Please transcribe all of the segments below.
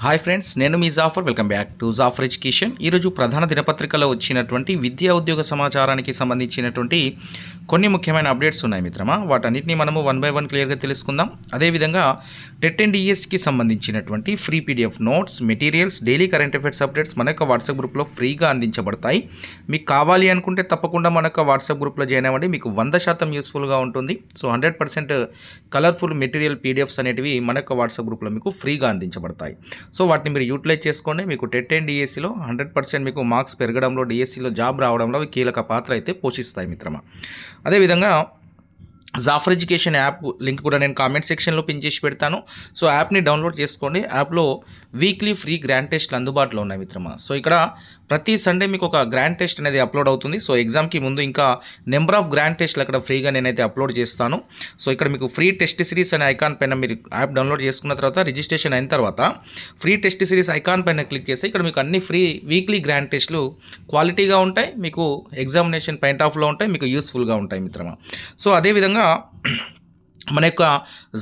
Hi friends నేను మీ Jafar welcome back to Jafar education ఈరోజు ప్రధాన దినపత్రికలో వచ్చినటువంటి విద్యా ఉద్యోగ సమాచారానికి సంబంధించినటువంటి కొన్ని ముఖ్యమైన అప్డేట్స్ ఉన్నాయి మిత్రమా. వాటన్నిటిని మనము వన్ బై వన్ క్లియర్గా తెలుసుకుందాం. అదేవిధంగా టెట్ అండ్ డిఎస్కి సంబంధించినటువంటి free PDF notes materials daily current affairs updates మన యొక్క వాట్సాప్ గ్రూప్లో ఫ్రీగా అందించబడతాయి. మీకు కావాలి అనుకుంటే తప్పకుండా మన యొక్క వాట్సాప్ గ్రూప్లో జాయిన్ అవ్వండి. మీకు వంద శాతం యూస్ఫుల్గా ఉంటుంది. So hundred percent colourful material PDFs అనేటివి మన యొక్క వాట్సాప్ గ్రూప్లో మీకు ఫ్రీగా అందించబడతాయి. సో వాటిని మీరు యూటిలైజ్ చేసుకోండి. మీకు టెట్ అండ్ డిఎస్సిలో హండ్రెడ్ పర్సెంట్ మీకు మార్క్స్ పెరగడంలో డిఎస్సిలో జాబ్ రావడంలో కీలక పాత్ర అయితే పోషిస్తాయి మిత్రమా. అదేవిధంగా జాఫర్ ఎడ్యుకేషన్ యాప్ లింక్ కూడా నేను కామెంట్ సెక్షన్లో పిన్ చేసి పెడతాను. సో యాప్ని డౌన్లోడ్ చేసుకోండి. యాప్లో వీక్లీ ఫ్రీ గ్రాండ్ టెస్ట్లు అందుబాటులో ఉన్నాయి మిత్రమా. సో ఇక్కడ ప్రతి సండే మీకు ఒక గ్రాండ్ టెస్ట్ అనేది అప్లోడ్ అవుతుంది. సో ఎగ్జామ్కి ముందు ఇంకా నెంబర్ ఆఫ్ గ్రాండ్ టెస్ట్లు అక్కడ ఫ్రీగా నేనైతే అప్లోడ్ చేస్తాను. సో ఇక్కడ మీకు ఫ్రీ టెస్ట్ సిరీస్ అనే ఐకాన్ పైన మీరు యాప్ డౌన్లోడ్ చేసుకున్న తర్వాత రిజిస్ట్రేషన్ అయిన తర్వాత ఫ్రీ టెస్ట్ సిరీస్ ఐకాన్ పైన క్లిక్ చేస్తే ఇక్కడ మీకు అన్ని ఫ్రీ వీక్లీ గ్రాండ్ టెస్ట్లు క్వాలిటీగా ఉంటాయి. మీకు ఎగ్జామినేషన్ పాయింట్ ఆఫ్లో ఉంటాయి. మీకు యూస్ఫుల్గా ఉంటాయి మిత్రమా. సో అదేవిధంగా మన యొక్క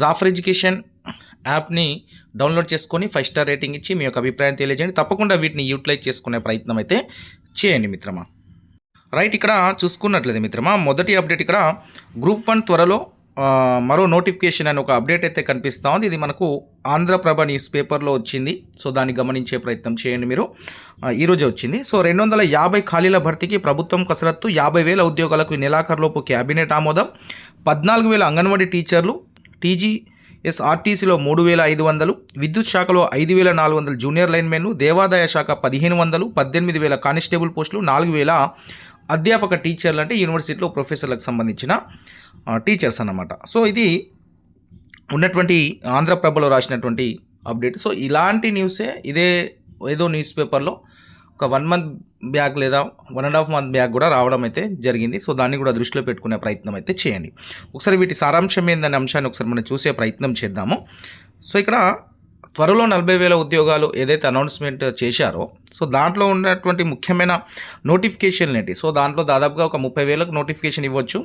జాఫర్ ఎడ్యుకేషన్ యాప్ని డౌన్లోడ్ చేసుకొని ఫైవ్ స్టార్ రేటింగ్ ఇచ్చి మీ యొక్క అభిప్రాయం తెలియజేయండి. తప్పకుండా వీటిని యూటిలైజ్ చేసుకునే ప్రయత్నం అయితే చేయండి మిత్రమా. రైట్ ఇక్కడ చూసుకున్నట్లయితే మిత్రమా మొదటి అప్డేట్ ఇక్కడ గ్రూప్ వన్ త్వరలో మరో నోటిఫికేషన్ అని ఒక అప్డేట్ అయితే కనిపిస్తూ ఉంది. ఇది మనకు ఆంధ్రప్రభ న్యూస్ పేపర్లో వచ్చింది. సో దాన్ని గమనించే ప్రయత్నం చేయండి మీరు. ఈరోజే వచ్చింది. సో రెండు వందల యాభై ఖాళీల భర్తీకి ప్రభుత్వం కసరత్తు యాభై వేల ఉద్యోగాలకు నెలాఖరులోపు క్యాబినెట్ ఆమోదం పద్నాలుగు వేల అంగన్వాడీ టీచర్లు టీజీ ఎస్ఆర్టీసీలో మూడు వేల ఐదు వందలు విద్యుత్ శాఖలో ఐదు వేల నాలుగు వందలు జూనియర్ లైన్మెన్లు దేవాదాయ శాఖ పదిహేను వందలు పద్దెనిమిది వేల కానిస్టేబుల్ పోస్టులు నాలుగు వేల అధ్యాపక టీచర్లు అంటే యూనివర్సిటీలో ప్రొఫెసర్లకు సంబంధించిన టీచర్స్ అన్నమాట. సో ఇది ఉన్నటువంటి ఆంధ్రప్రభలో రాసినటువంటి అప్డేట్. సో ఇలాంటి న్యూసే ఇదే ఏదో న్యూస్ పేపర్లో ఒక వన్ మంత్ బ్యాక్ లేదా one and half month back కూడా రావడం అయితే జరిగింది. సో దాన్ని కూడా దృష్టిలో పెట్టుకునే ప్రయత్నం అయితే చేయండి. ఒకసారి వీటి సారాంశం ఏందనే అంశాన్ని ఒకసారి మనం చూసే ప్రయత్నం చేద్దాము. సో ఇక్కడ త్వరలో నలభై వేల ఉద్యోగాలు ఏదైతే అనౌన్స్మెంట్ చేశారో సో దాంట్లో ఉన్నటువంటి ముఖ్యమైన నోటిఫికేషన్లు ఏంటి? సో దాంట్లో దాదాపుగా ఒక ముప్పై వేలకు నోటిఫికేషన్ ఇవ్వచ్చు.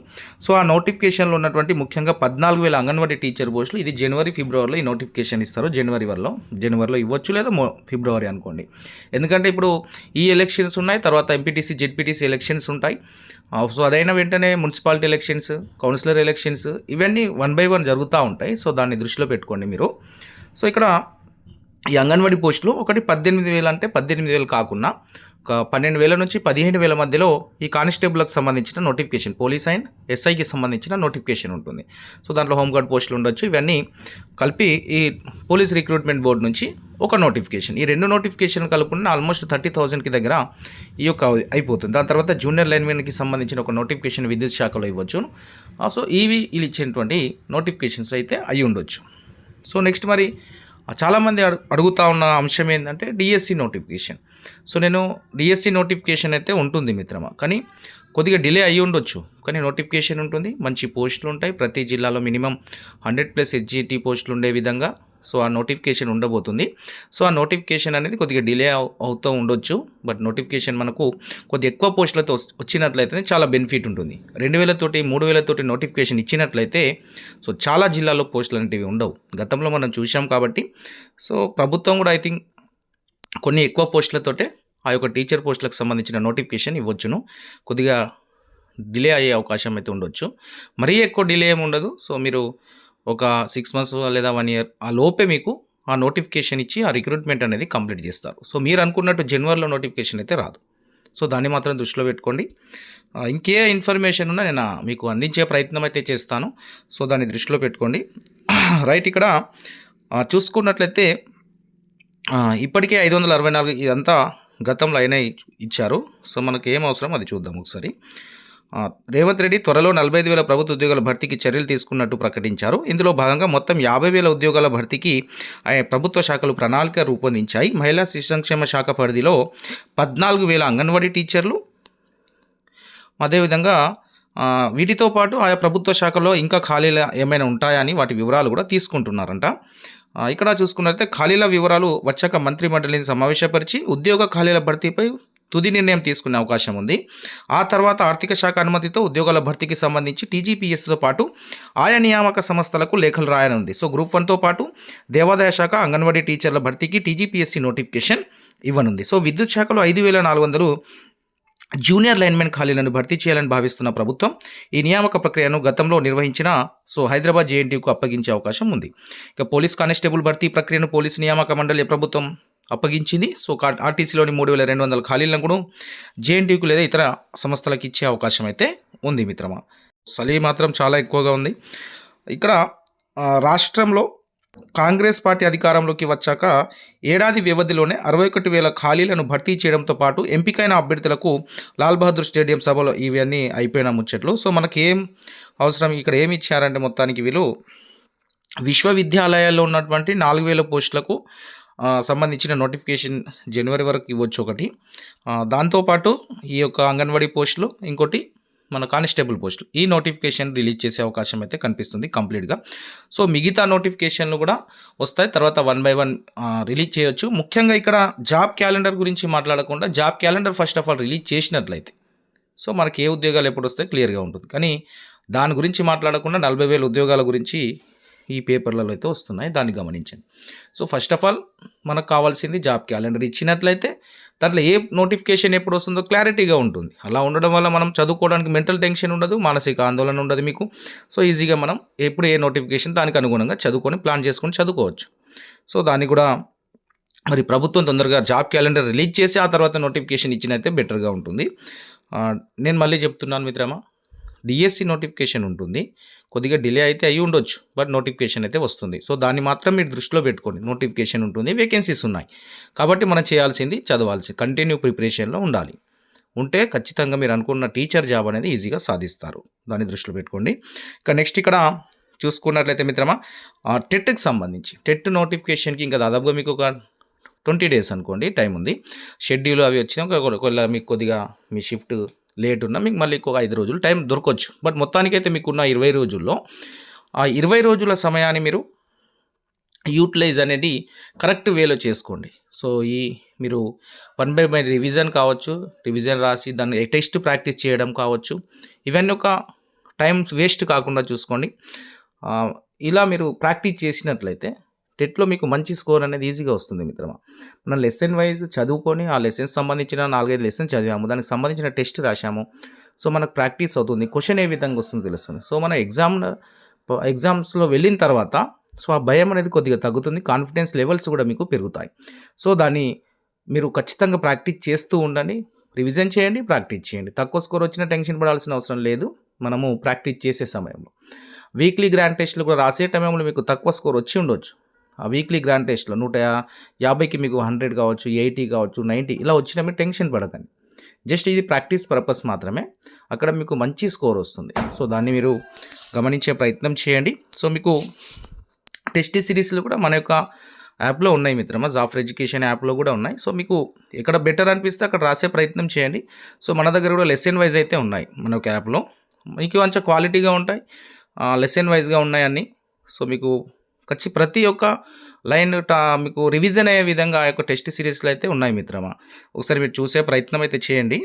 సో ఆ నోటిఫికేషన్లో ఉన్నటువంటి ముఖ్యంగా పద్నాలుగు వేల అంగన్వాడీ టీచర్ పోస్టులు ఇది జనవరి ఫిబ్రవరిలో ఈ నోటిఫికేషన్ ఇస్తారు. జనవరి వల్ల జనవరిలో ఇవ్వచ్చు లేదా ఫిబ్రవరి అనుకోండి. ఎందుకంటే ఇప్పుడు ఈ ఎలక్షన్స్ ఉన్నాయి తర్వాత ఎంపీటీసీ జెడ్పీటీసీ ఎలక్షన్స్ ఉంటాయి. సో అదైన వెంటనే మున్సిపాలిటీ ఎలక్షన్స్ కౌన్సిలర్ ఎలక్షన్స్ ఇవన్నీ వన్ బై వన్ జరుగుతూ ఉంటాయి. సో దాన్ని దృష్టిలో పెట్టుకోండి మీరు. సో ఇక్కడ ఈ అంగన్వాడీ పోస్టులు ఒకటి పద్దెనిమిది వేలు అంటే పద్దెనిమిది వేలు కాకుండా ఒక పన్నెండు వేల నుంచి పదిహేను వేల మధ్యలో ఈ కానిస్టేబుల్కి సంబంధించిన నోటిఫికేషన్ పోలీస్ అండ్ ఎస్ఐకి సంబంధించిన నోటిఫికేషన్ ఉంటుంది. సో దాంట్లో హోంగార్డ్ పోస్టులు ఉండొచ్చు. ఇవన్నీ కలిపి ఈ పోలీస్ రిక్రూట్మెంట్ బోర్డు నుంచి ఒక నోటిఫికేషన్. ఈ రెండు నోటిఫికేషన్ కలుపుకున్న ఆల్మోస్ట్ థర్టీ థౌజండ్కి దగ్గర ఈ యొక్క అయిపోతుంది. దాని తర్వాత జూనియర్ లైన్మెన్కి సంబంధించిన ఒక నోటిఫికేషన్ విద్యుత్ శాఖలో ఇవ్వచ్చు. సో ఇవి ఇచ్చినటువంటి నోటిఫికేషన్స్ అయితే అయి ఉండొచ్చు సో నెక్స్ట్ మరి చాలామంది అడు అడుగుతా ఉన్న అంశం ఏంటంటే డిఎస్సి నోటిఫికేషన్ సో నేను డిఎస్సి నోటిఫికేషన్ అయితే ఉంటుంది మిత్రమా. కానీ కొద్దిగా డిలే అయ్యి ఉండొచ్చు. కానీ నోటిఫికేషన్ ఉంటుంది మంచి పోస్టులు ఉంటాయి. ప్రతి జిల్లాలో మినిమం హండ్రెడ్ ప్లస్ హెచ్జిటి పోస్టులు ఉండే విధంగా సో ఆ నోటిఫికేషన్ ఉండబోతుంది. సో ఆ నోటిఫికేషన్ అనేది కొద్దిగా డిలే అవుతూ ఉండొచ్చు. బట్ నోటిఫికేషన్ మనకు కొద్ది ఎక్కువ పోస్టులతో వచ్చినట్లయితే చాలా బెనిఫిట్ ఉంటుంది. రెండు వేలతోటి మూడు వేలతోటి నోటిఫికేషన్ ఇచ్చినట్లయితే సో చాలా జిల్లాల్లో పోస్టులు అనేటివి ఉండవు. గతంలో మనం చూసాం కాబట్టి. సో ప్రభుత్వం కూడా ఐ థింక్ కొన్ని ఎక్కువ పోస్టులతోటే ఆ యొక్క టీచర్ పోస్టులకు సంబంధించిన నోటిఫికేషన్ ఇవ్వచ్చును. కొద్దిగా డిలే అయ్యే అవకాశం అయితే ఉండొచ్చు. మరీ ఎక్కువ డిలే ఏమి ఉండదు. సో మీరు ఒక సిక్స్ మంత్స్ లేదా వన్ ఇయర్ ఆ లోపే మీకు ఆ నోటిఫికేషన్ ఇచ్చి ఆ రిక్రూట్మెంట్ అనేది కంప్లీట్ చేస్తారు. సో మీరు అనుకున్నట్టు జనవరిలో నోటిఫికేషన్ అయితే రాదు. సో దాన్ని మాత్రం దృష్టిలో పెట్టుకోండి. ఇంకే ఇన్ఫర్మేషన్ ఉన్నా నేను మీకు అందించే ప్రయత్నం అయితే చేస్తాను. సో దాన్ని దృష్టిలో పెట్టుకోండి. రైట్ ఇక్కడ చూసుకున్నట్లయితే ఇప్పటికే ఐదు వందల అరవై నాలుగు ఇదంతా గతంలో అయినా ఇచ్చారు. సో మనకు ఏం అవసరం అది చూద్దాం ఒకసారి. రేవంత్ రెడ్డి త్వరలో నలభై ఐదు వేల ప్రభుత్వ ఉద్యోగాల భర్తీకి చర్యలు తీసుకున్నట్టు ప్రకటించారు. ఇందులో భాగంగా మొత్తం యాభై వేల ఉద్యోగాల భర్తీకి ఆయా ప్రభుత్వ శాఖలు ప్రణాళిక రూపొందించాయి. మహిళా శిశు సంక్షేమ శాఖ పరిధిలో పద్నాలుగు వేల అంగన్వాడీ టీచర్లు. అదేవిధంగా వీటితో పాటు ఆయా ప్రభుత్వ శాఖలో ఇంకా ఖాళీలు ఏమైనా ఉంటాయని వాటి వివరాలు కూడా తీసుకుంటున్నారంట. ఇక్కడ చూసుకున్నట్లయితే ఖాళీల వివరాలు వచ్చాక మంత్రి మండలిని సమావేశపరిచి ఉద్యోగ ఖాళీల భర్తీపై తుది నిర్ణయం తీసుకునే అవకాశం ఉంది. ఆ తర్వాత ఆర్థిక శాఖ అనుమతితో ఉద్యోగాల భర్తీకి సంబంధించి టీజీపీఎస్తో పాటు ఆయా నియామక సంస్థలకు లేఖలు రాయనుంది. సో గ్రూప్ వన్తో పాటు దేవాదాయ శాఖ అంగన్వాడీ టీచర్ల భర్తీకి టీజీపీఎస్సీ నోటిఫికేషన్ ఇవ్వనుంది. సో విద్యుత్ శాఖలో ఐదు వేల నాలుగు వందలు జూనియర్ లైన్మెన్ ఖాళీలను భర్తీ చేయాలని భావిస్తున్న ప్రభుత్వం ఈ నియామక ప్రక్రియను గతంలో నిర్వహించిన సో హైదరాబాద్ జేఎన్టీయూకు అప్పగించే అవకాశం ఉంది. ఇక పోలీస్ కానిస్టేబుల్ భర్తీ ప్రక్రియను పోలీస్ నియామక మండలి ప్రభుత్వం అప్పగించింది. సో కా- ఆర్టీసీలోని మూడు వేల రెండు వందల ఖాళీలను కూడా జేఎన్టీయూకు లేదా ఇతర సంస్థలకు ఇచ్చే అవకాశం అయితే ఉంది మిత్రమా. చలి మాత్రం చాలా ఎక్కువగా ఉంది. ఇక్కడ రాష్ట్రంలో కాంగ్రెస్ పార్టీ అధికారంలోకి వచ్చాక ఏడాది వ్యవధిలోనే అరవై ఒకటి వేల ఖాళీలను భర్తీ చేయడంతో పాటు ఎంపికైన అభ్యర్థులకు లాల్ బహదూర్ స్టేడియం సభలో ఇవన్నీ అయిపోయిన ముచ్చట్లు. సో మనకి ఏం అవసరం? ఇక్కడ ఏమి ఇచ్చారంటే మొత్తానికి వీళ్ళు విశ్వవిద్యాలయాల్లో ఉన్నటువంటి నాలుగు వేల పోస్టులకు సంబంధించిన నోటిఫికేషన్ జనవరి వరకు ఇవ్వచ్చు ఒకటి. దాంతోపాటు ఈ యొక్క అంగన్వాడీ పోస్టులు ఇంకోటి మన కానిస్టేబుల్ పోస్టులు. ఈ నోటిఫికేషన్ రిలీజ్ చేసే అవకాశం అయితే కనిపిస్తుంది కంప్లీట్గా. సో మిగతా నోటిఫికేషన్లు కూడా వస్తాయి. తర్వాత వన్ బై వన్ రిలీజ్ చేయొచ్చు. ముఖ్యంగా ఇక్కడ జాబ్ క్యాలెండర్ గురించి మాట్లాడకుండా job calendar first of all release చేసినట్లయితే సో మనకి ఏ ఉద్యోగాలు ఎప్పుడు వస్తాయి క్లియర్గా ఉంటుంది. కానీ దాని గురించి మాట్లాడకుండా నలభై వేల ఉద్యోగాల గురించి ఈ పేపర్లలో అయితే వస్తున్నాయి. దాన్ని గమనించండి. సో ఫస్ట్ ఆఫ్ ఆల్ మనకు కావాల్సింది జాబ్ క్యాలెండర్ ఇచ్చినట్లయితే దాంట్లో ఏ నోటిఫికేషన్ ఎప్పుడు వస్తుందో క్లారిటీగా ఉంటుంది. అలా ఉండడం వల్ల మనం చదువుకోవడానికి మెంటల్ టెన్షన్ ఉండదు మానసిక ఆందోళన ఉండదు మీకు. సో ఈజీగా మనం ఎప్పుడు ఏ నోటిఫికేషన్ దానికి అనుగుణంగా చదువుకొని ప్లాన్ చేసుకొని చదువుకోవచ్చు. సో దాన్ని కూడా మరి ప్రభుత్వం తొందరగా జాబ్ క్యాలెండర్ రిలీజ్ చేసి ఆ తర్వాత నోటిఫికేషన్ ఇచ్చినైతే బెటర్గా ఉంటుంది. నేను మళ్ళీ చెప్తున్నాను మిత్రమా? డిఎస్సి నోటిఫికేషన్ ఉంటుంది. కొద్దిగా డిలే అయితే అయ్యి ఉండొచ్చు బట్ నోటిఫికేషన్ అయితే వస్తుంది. సో దాన్ని మాత్రం మీరు దృష్టిలో పెట్టుకోండి. నోటిఫికేషన్ ఉంటుంది వేకెన్సీస్ ఉన్నాయి. కాబట్టి మనం చేయాల్సింది చదవాల్సి కంటిన్యూ ప్రిపరేషన్లో ఉండాలి. ఉంటే ఖచ్చితంగా మీరు అనుకున్న టీచర్ జాబ్ అనేది ఈజీగా సాధిస్తారు. దాన్ని దృష్టిలో పెట్టుకోండి. ఇక నెక్స్ట్ ఇక్కడ చూసుకున్నట్లయితే మిత్రమా ఆ, టెట్కి సంబంధించి. టెట్ నోటిఫికేషన్కి ఇంకా దాదాపుగా మీకు ఒక ట్వంటీ డేస్ అనుకోండి టైం ఉంది. షెడ్యూల్ అవి వచ్చినాక ఒకవేళ మీకు కొద్దిగా మీ షిఫ్ట్ లేట్ ఉన్నా మీకు మళ్ళీ ఇంకొక ఐదు రోజులు టైం దొరకవచ్చు. బట్ మొత్తానికైతే మీకున్న ఇరవై రోజుల్లో ఆ ఇరవై రోజుల సమయాన్ని మీరు యూటిలైజ్ అనేది కరెక్ట్ వేలో చేసుకోండి. సో ఈ మీరు వన్ బై బై రివిజన్ కావచ్చు రివిజన్ రాసి దాన్ని టెస్ట్ ప్రాక్టీస్ చేయడం కావచ్చు ఇవన్నీ ఒక టైం వేస్ట్ కాకుండా చూసుకోండి. ఇలా మీరు ప్రాక్టీస్ చేసినట్లయితే టెట్లో మీకు మంచి స్కోర్ అనేది ఈజీగా వస్తుంది మిత్రమా. మనం లెసన్ వైజ్ చదువుకొని ఆ లెసన్స్ సంబంధించిన నాలుగైదు లెసన్ చదివాము. దానికి సంబంధించిన టెస్ట్ రాశాము. సో మనకు ప్రాక్టీస్ అవుతుంది. క్వశ్చన్ ఏ విధంగా వస్తుందో తెలుస్తుంది. సో మన ఎగ్జామ్ ఎగ్జామ్స్లో వెళ్ళిన తర్వాత సో ఆ భయం అనేది కొద్దిగా తగ్గుతుంది. కాన్ఫిడెన్స్ లెవెల్స్ కూడా మీకు పెరుగుతాయి. సో దాన్ని మీరు ఖచ్చితంగా ప్రాక్టీస్ చేస్తూ ఉండండి. రివిజన్ చేయండి ప్రాక్టీస్ చేయండి. తక్కువ స్కోర్ వచ్చినా టెన్షన్ పడాల్సిన అవసరం లేదు. మనము ప్రాక్టీస్ చేసే సమయంలో. వీక్లీ గ్రాండ్ టెస్ట్లు కూడా రాసే టైంలో మీకు తక్కువ స్కోర్ వచ్చి ఉండొచ్చు. ఆ వీక్లీ గ్రాండ్ టెస్ట్లో నూట యా- యాభైకి మీకు హండ్రెడ్ కావచ్చు ఎయిటీ కావచ్చు నైంటీ ఇలా వచ్చినా మీరు టెన్షన్ పడకండి. జస్ట్ ఇది ప్రాక్టీస్ పర్పస్ మాత్రమే. అక్కడ మీకు మంచి స్కోర్ వస్తుంది. సో దాన్ని మీరు గమనించే ప్రయత్నం చేయండి. సో మీకు టెస్ట్ సిరీస్లు కూడా మన యొక్క యాప్లో ఉన్నాయి మిత్రమా? జాఫర్ ఎడ్యుకేషన్ యాప్లో కూడా ఉన్నాయి. సో మీకు ఎక్కడ బెటర్ అనిపిస్తే అక్కడ రాసే ప్రయత్నం చేయండి. సో మన దగ్గర కూడా లెసన్ వైజ్ అయితే ఉన్నాయి మన యొక్క యాప్లో మీకు మంచి క్వాలిటీగా ఉంటాయి. లెసన్ వైజ్గా ఉన్నాయి అన్నీ. సో మీకు ఖచ్చి ప్రతి ఒక్క లైన్ టా మీకు రివిజన్ అయ్యే విధంగా ఆ యొక్క టెస్ట్ సిరీస్లు అయితే ఉన్నాయి మిత్రమా. ఒకసారి మీరు చూసే ప్రయత్నం అయితే చేయండి.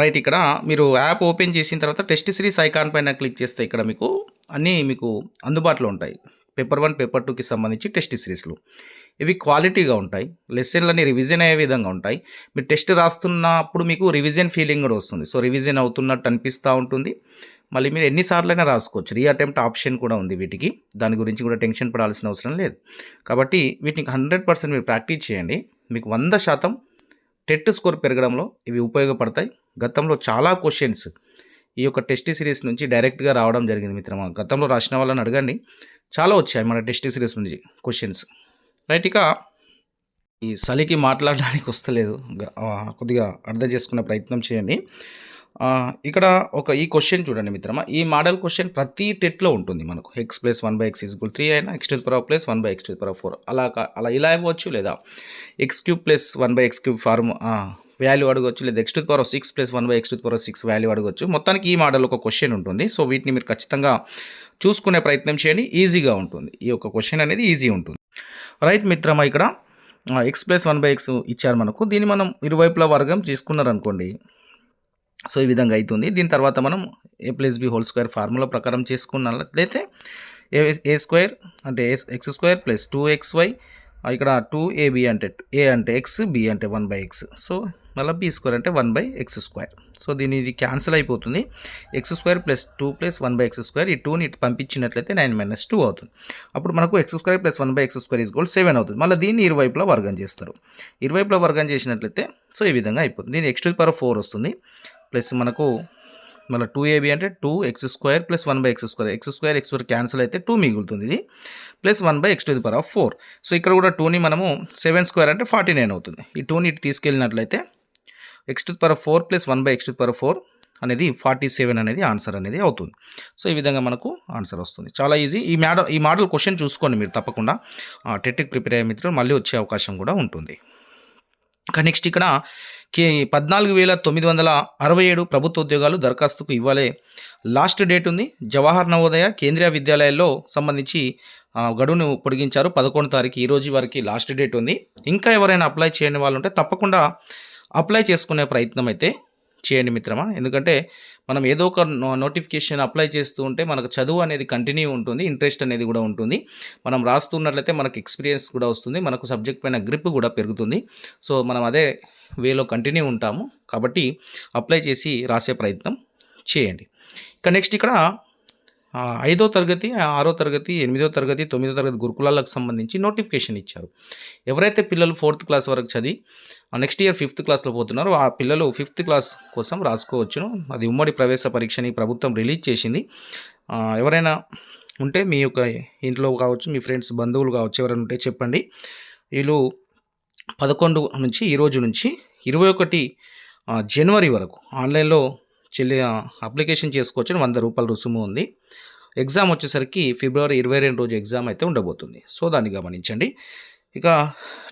రైట్ ఇక్కడ మీరు యాప్ ఓపెన్ చేసిన తర్వాత టెస్ట్ సిరీస్ ఐకాన్ పైన క్లిక్ చేస్తే ఇక్కడ మీకు అన్నీ మీకు అందుబాటులో ఉంటాయి. పేపర్ వన్ పేపర్ టూకి సంబంధించి టెస్ట్ సిరీస్లు. ఇవి క్వాలిటీగా ఉంటాయి. లెసన్లని రివిజన్ అయ్యే విధంగా ఉంటాయి. మీరు టెస్ట్ రాస్తున్నప్పుడు మీకు రివిజన్ ఫీలింగ్ కూడా వస్తుంది. సో రివిజన్ అవుతున్నట్టు అనిపిస్తూ ఉంటుంది. మళ్ళీ మీరు ఎన్నిసార్లైనా రాసుకోవచ్చు. రీ అటెంప్ట్ ఆప్షన్ కూడా ఉంది వీటికి. దాని గురించి కూడా టెన్షన్ పడాల్సిన అవసరం లేదు. కాబట్టి వీటిని హండ్రెడ్ పర్సెంట్ మీరు ప్రాక్టీస్ చేయండి. మీకు వంద శాతం టెట్ స్కోర్ పెరగడంలో ఇవి ఉపయోగపడతాయి. గతంలో చాలా క్వశ్చన్స్ ఈ యొక్క టెస్ట్ సిరీస్ నుంచి డైరెక్ట్గా రావడం జరిగింది మిత్రమా. గతంలో రాసిన వాళ్ళని అడగండి. చాలా వచ్చాయి మన టెస్ట్ సిరీస్ నుంచి క్వశ్చన్స్. రైట్ ఇక ఈ చలికి మాట్లాడడానికి వస్తలేదు. కొద్దిగా అర్థం చేసుకునే ప్రయత్నం చేయండి. ఇక్కడ ఒక ఈ క్వశ్చన్ చూడండి మిత్రమా. ఈ మోడల్ క్వశ్చన్ ప్రతి టెట్లో ఉంటుంది మనకు. X plus one by x is equal three అయినా x two power plus one by x two power four అలా అలా ఇలా ఇవ్వచ్చు లేదా? X cube plus one by x cube form value అడగవచ్చు లేదా x two power six plus one by x two power six value అడగవచ్చు మొత్తానికి ఈ మోడల్ ఒక క్వశ్చన్ ఉంటుంది. సో వీటిని మీరు ఖచ్చితంగా చూసుకునే ప్రయత్నం చేయండి. ఈజీగా ఉంటుంది. ఈ యొక్క క్వశ్చన్ అనేది ఈజీ ఉంటుంది. రైట్ మిత్రమా ఇక్కడ x plus one by x ఇచ్చారు మనకు. దీన్ని మనం ఇరువైపుల వర్గం చేసుకున్నారనుకోండి సో ఈ విధంగా అవుతుంది దీని తర్వాత మనం a plus b whole square formula ప్రకారం చేసుకున్నట్లయితే ఏ ఏ స్క్వేర్ అంటే x square plus two x y ఇక్కడ టూ ఏబి అంటే ఏ అంటే ఎక్స్ బి అంటే వన్ బై ఎక్స్ సో మళ్ళీ బి స్క్వేర్ అంటే one by x square so దీని ఇది క్యాన్సిల్ అయిపోతుంది. X square plus two plus one by x square ఈ టూని ఇటు పంపించినట్లయితే నైన్ మైనస్ టూ అవుతుంది. అప్పుడు మనకు x square plus one by x square is equal seven అవుతుంది. మళ్ళీ దీన్ని ఇరువైపులా వర్గం చేస్తారు. ఇరువైపులా వర్గం చేసినట్లయితే సో ఈ విధంగా అయిపోతుంది. దీని ఎక్స్ టు పవర్ ఫోర్ వస్తుంది. ప్లస్ మనకు మళ్ళీ టూ ఏబి అంటే two x square plus one by x square x square x square cancel అయితే టూ మిగులుతుంది ఇది. Plus one by x to the power of four so ఇక్కడ కూడా టూని మనము సెవెన్ స్క్వేర్ అంటే ఫార్టీ నైన్ అవుతుంది. ఈ టూని ఇటు తీసుకెళ్ళినట్లయితే x to power four plus one by x to power four అనేది ఫార్టీ సెవెన్ అనేది ఆన్సర్ అనేది అవుతుంది. సో ఈ విధంగా మనకు ఆన్సర్ వస్తుంది. చాలా ఈజీ ఈ మోడల్ ఈ మోడల్ క్వశ్చన్ చూసుకోండి మీరు తప్పకుండా. టెట్కి ప్రిపేర్ అయ్యే మిత్రులు మళ్ళీ వచ్చే అవకాశం కూడా ఉంటుంది. నెక్స్ట్ ఇక్కడ కే పద్నాలుగు వేల తొమ్మిది వందల అరవై ఏడు ప్రభుత్వ ఉద్యోగాలు దరఖాస్తుకు ఇవ్వాలి. లాస్ట్ డేట్ ఉంది. జవహర్ నవోదయ కేంద్రీయ విద్యాలయాల్లో సంబంధించి గడువును పొడిగించారు. పదకొండు తారీఖు ఈ రోజు వరకు లాస్ట్ డేట్ ఉంది. ఇంకా ఎవరైనా అప్లై చేయని వాళ్ళు ఉంటే తప్పకుండా అప్లై చేసుకునే ప్రయత్నం అయితే చేయండి మిత్రమా. ఎందుకంటే మనం ఏదో ఒక నో- నోటిఫికేషన్ అప్లై చేస్తూ ఉంటే మనకు చదువు అనేది కంటిన్యూ ఉంటుంది ఇంట్రెస్ట్ అనేది కూడా ఉంటుంది. మనం రాస్తున్నట్లయితే మనకు ఎక్స్పీరియన్స్ కూడా వస్తుంది మనకు సబ్జెక్ట్ పైన గ్రిప్ కూడా పెరుగుతుంది. సో మనం అదే వేలో కంటిన్యూ ఉంటాము. కాబట్టి అప్లై చేసి రాసే ప్రయత్నం చేయండి. ఇక నెక్స్ట్ ఇక్కడ ఐదో తరగతి ఆరో తరగతి ఎనిమిదో తరగతి తొమ్మిదో తరగతి గురుకులాలకు సంబంధించి నోటిఫికేషన్ ఇచ్చారు. ఎవరైతే పిల్లలు ఫోర్త్ క్లాస్ వరకు చదివి నెక్స్ట్ ఇయర్ ఫిఫ్త్ క్లాస్లో పోతున్నారో ఆ పిల్లలు ఫిఫ్త్ క్లాస్ కోసం రాసుకోవచ్చును. అది ఉమ్మడి ప్రవేశ పరీక్షని ప్రభుత్వం రిలీజ్ చేసింది. ఎవరైనా ఉంటే మీ యొక్క ఇంట్లో కావచ్చు మీ ఫ్రెండ్స్ బంధువులు కావచ్చు ఎవరైనా ఉంటే చెప్పండి. వీళ్ళు పదకొండు నుంచి ఈరోజు నుంచి ఇరవై ఒకటి జనవరి వరకు ఆన్లైన్లో చెల్లి అప్లికేషన్ చేసుకోవచ్చు వంద రూపాయల రుసుము ఉంది. ఎగ్జామ్ వచ్చేసరికి ఫిబ్రవరి ఇరవై రెండు రోజు ఎగ్జామ్ అయితే ఉండబోతుంది. సో దాన్ని గమనించండి. ఇక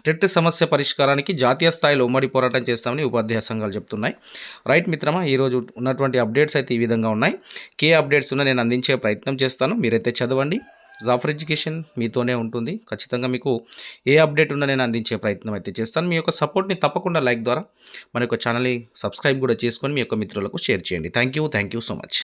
టెట్ సమస్య పరిష్కారానికి జాతీయ స్థాయిలో ఉమ్మడి పోరాటం చేస్తామని ఉపాధ్యాయ సంఘాలు చెప్తున్నాయి. రైట్ మిత్రమా ఈరోజు ఉన్నటువంటి అప్డేట్స్ అయితే ఈ విధంగా ఉన్నాయి. కే అప్డేట్స్ ఉన్న నేను అందించే ప్రయత్నం చేస్తాను. మీరైతే చదవండి. జాఫర్ ఎడ్యుకేషన్ మీతోనే ఉంటుంది. ఖచ్చితంగా మీకు ఏ అప్డేట్ ఉన్నా నేను అందించే ప్రయత్నం అయితే చేస్తాను. మీ యొక్క సపోర్ట్ని తప్పకుండా లైక్ ద్వారా మన యొక్క ఛానల్ని సబ్స్క్రైబ్ కూడా చేసుకొని మీ యొక్క మిత్రులకు షేర్ చేయండి. Thank you thank you so much